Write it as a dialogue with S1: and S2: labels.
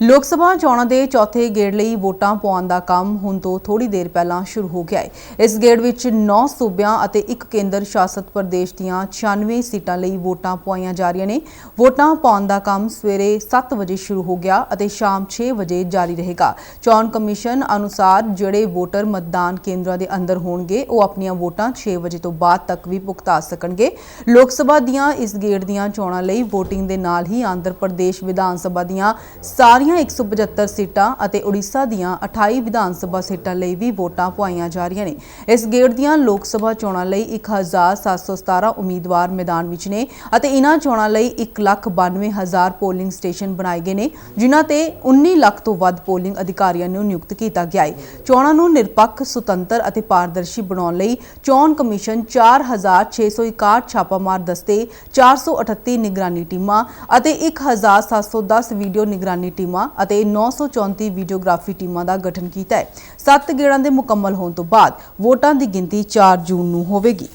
S1: ਲੋਕ ਸਭਾ ਚੋਣਾਂ ਦੇ ਚੌਥੇ ਗੇੜ ਲਈ ਵੋਟਾਂ ਪਾਉਣ ਦਾ ਕੰਮ ਹੁਣ ਤੋਂ ਥੋੜੀ ਦੇਰ ਪਹਿਲਾਂ ਸ਼ੁਰੂ ਹੋ ਗਿਆ ਹੈ। ਇਸ ਗੇੜ ਵਿੱਚ 9 ਸੂਬਿਆਂ ਅਤੇ ਇੱਕ ਕੇਂਦਰ ਸ਼ਾਸਤ ਪ੍ਰਦੇਸ਼ ਦੀਆਂ 96 ਸੀਟਾਂ ਲਈ ਵੋਟਾਂ ਪਾਈਆਂ ਜਾ ਰਹੀਆਂ ਨੇ। ਵੋਟਾਂ ਪਾਉਣ ਦਾ ਕੰਮ ਸਵੇਰੇ 7 ਵਜੇ ਸ਼ੁਰੂ ਹੋ ਗਿਆ ਅਤੇ ਸ਼ਾਮ 6 ਵਜੇ ਜਾਰੀ ਰਹੇਗਾ। ਚੋਣ ਕਮਿਸ਼ਨ ਅਨੁਸਾਰ ਜਿਹੜੇ ਵੋਟਰ ਮਤਦਾਨ ਕੇਂਦਰਾਂ ਦੇ ਅੰਦਰ ਹੋਣਗੇ, ਉਹ ਆਪਣੀਆਂ ਵੋਟਾਂ 6 ਵਜੇ ਤੋਂ ਬਾਅਦ ਤੱਕ ਵੀ ਭੁਗਤਾ ਸਕਣਗੇ। ਲੋਕ ਸਭਾ ਦੀਆਂ ਇਸ ਗੇੜ ਦੀਆਂ ਚੋਣਾਂ ਲਈ VOTING ਦੇ ਨਾਲ ਹੀ ਆਂਧਰ ਪ੍ਰਦੇਸ਼ ਵਿਧਾਨ ਸਭਾ ਦੀਆਂ ਸਾਰੀਆਂ 175 ਸੀਟਾਂ ਅਤੇ ਉੜੀਸਾ ਦੀਆਂ 28 ਵਿਧਾਨ ਸਭਾ ਸੀਟਾਂ ਲਈ ਵੀ ਵੋਟਾਂ ਪਵਾਈਆਂ ਜਾ ਰਹੀਆਂ ਨੇ। ਇਸ ਗੇੜ ਦੀਆਂ ਲੋਕ ਸਭਾ ਚੋਣਾਂ ਲਈ 1717 ਉਮੀਦਵਾਰ ਮੈਦਾਨ ਵਿੱਚ ਨੇ ਅਤੇ ਇਨ੍ਹਾਂ ਚੋਣਾਂ ਲਈ 192000 ਪੋਲਿੰਗ ਸਟੇਸ਼ਨ ਬਣਾਏ ਗਏ ਨੇ, ਜਿਨ੍ਹਾਂ ਤੇ 19 ਲੱਖ ਤੋਂ ਵੱਧ ਪੋਲਿੰਗ ਅਧਿਕਾਰੀਆਂ ਨੂੰ ਨਿਯੁਕਤ ਕੀਤਾ ਗਿਆ ਹੈ। ਚੋਣਾਂ ਨੂੰ ਨਿਰਪੱਖ, ਸੁਤੰਤਰ ਅਤੇ ਪਾਰਦਰਸ਼ੀ ਬਣਾਉਣ ਲਈ ਚੋਣ ਕਮਿਸ਼ਨ 4661 ਛਾਪਾਮਾਰ ਦਸਤੇ 438 ਨਿਗਰਾਨੀ ਟੀਮਾਂ ਅਤੇ 1710 ਵੀਡੀਓ ਨਿਗਰਾਨੀ ਟੀਮਾਂ ਟੀਮਾਂ ਅਤੇ 934 ਵੀਡੀਓਗ੍ਰਾਫੀ ਟੀਮਾਂ ਦਾ ਗਠਨ ਕੀਤਾ ਹੈ। ਸੱਤ ਗੇੜਾਂ ਦੇ ਮੁਕੰਮਲ ਹੋਣ ਤੋਂ ਬਾਅਦ ਵੋਟਾਂ ਦੀ ਗਿਣਤੀ 4 ਜੂਨ ਨੂੰ ਹੋਵੇਗੀ।